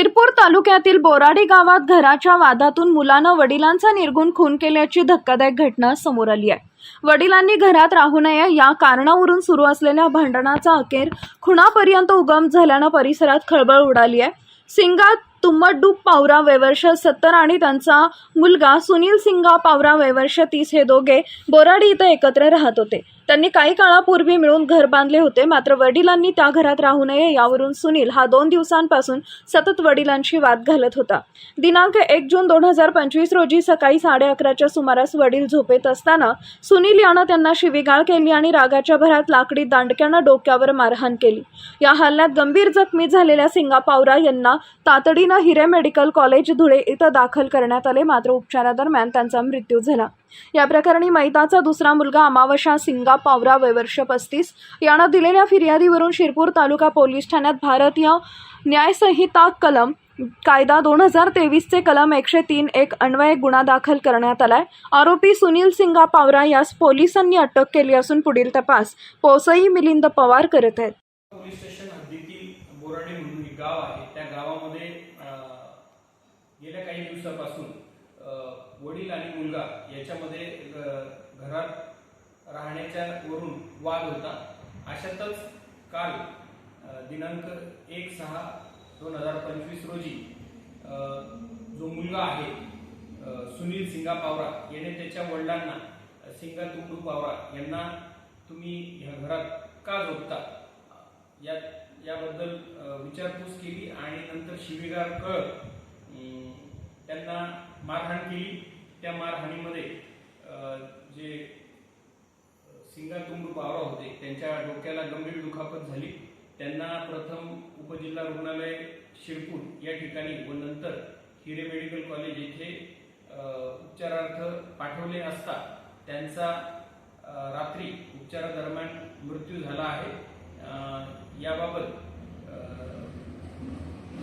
शिरपूर तालुक्यातील बोराडी गावात घराच्या वादातून मुलानं वडिलांचा निर्गुण खून केल्याची धक्कादायक घटना समोर आली आहे. वडिलांनी घरात राहू नये या कारणावरून सुरू असलेल्या भांडणाचा अखेर खुणापर्यंत उगम झाल्यानं परिसरात खळबळ उडाली आहे. सिंगा तुम्मडू पावरा वयवर्ष सत्तर आणि त्यांचा मुलगा सुनील सिंगा पावरा वयवर्ष तीस हे दोघे बोराडी इथं एकत्र राहत होते. त्यांनी काही काळापूर्वी मिळून घर बांधले होते. मात्र वडिलांनी त्या घरात राहू नये यावरून सुनील हा दोन दिवसांपासून सतत वडिलांशी वाद घालत होता. दिनांक एक जून दोन हजार पंचवीस रोजी सकाळी साडे अकराच्या सुमारास वडील झोपेत असताना सुनील यानं त्यांना शिवीगाळ केली आणि रागाच्या भरात लाकडी दांडक्यानं डोक्यावर मारहाण केली. या हल्ल्यात गंभीर जखमी झालेल्या सिंगा पावरा यांना तातडीनं हिरे मेडिकल कॉलेज धुळे इथं दाखल करण्यात आले. मात्र उपचारादरम्यान त्यांचा मृत्यू झाला. या प्रकरणी मैताचा दुसरा मुलगा अमावशा सिंगा पावरा वयवर्ष पस्तीस. यानं दिलेल्या फिर्यादीवरून शिरपूर तालुका पोलीस ठाण्यात भारतीय न्यायसंहिता कलम कायदा दोन हजार तेवीसचे कलम एकशे तीन एक अन्वये गुन्हा दाखल करण्यात आलाय. आरोपी सुनील सिंगा पावरा यास पोलिसांनी अटक केली असून पुढील तपास पोसई मिलिंद पवार करत आहेत. पोलीस स्टेशन हद्दीतील बोराडे म्हणून एक गाव आहे. त्या गावामध्ये गेल्या काही दिवसापासून वडील आणि मुलगा याच्यामध्ये घरात राहण्याच्या वरून वाद होता. अशातच काल दिनांक एक सहा दोन हजार पंचवीस रोजी जो मुलगा आहे सुनील सिंगा पावरा याने त्याच्या वडिलांना सिंगा तुकडू पावरा यांना तुम्ही ह्या घरात का झोपता? या याबद्दल विचारपूस केली आणि नंतर शिवीगार कळ त्यांना मारहाण केली. त्या मारहाणीमध्ये जे सिंगातुंग पावरा होते त्यांच्या डोक्याला गंभीर दुखापत झाली. त्यांना प्रथम उपजिल्हा रुग्णालय शिरपूर या ठिकाणी व नंतर हिरे मेडिकल कॉलेज येथे उपचारार्थ पाठवले असता त्यांचा रात्री उपचारादरम्यान मृत्यू झाला आहे. याबाबत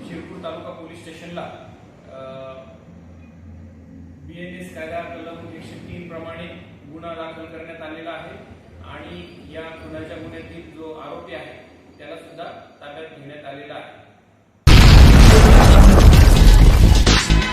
शिरपूर तालुका पोलीस स्टेशनला बी कायदा कलम एकशे तीन प्रमाणे गुन्हा दाखल करण्यात आलेला आहे. आणि या गुन्ह्याच्या गुन्ह्यातील जो आरोपी आहे त्याला सुद्धा ताब्यात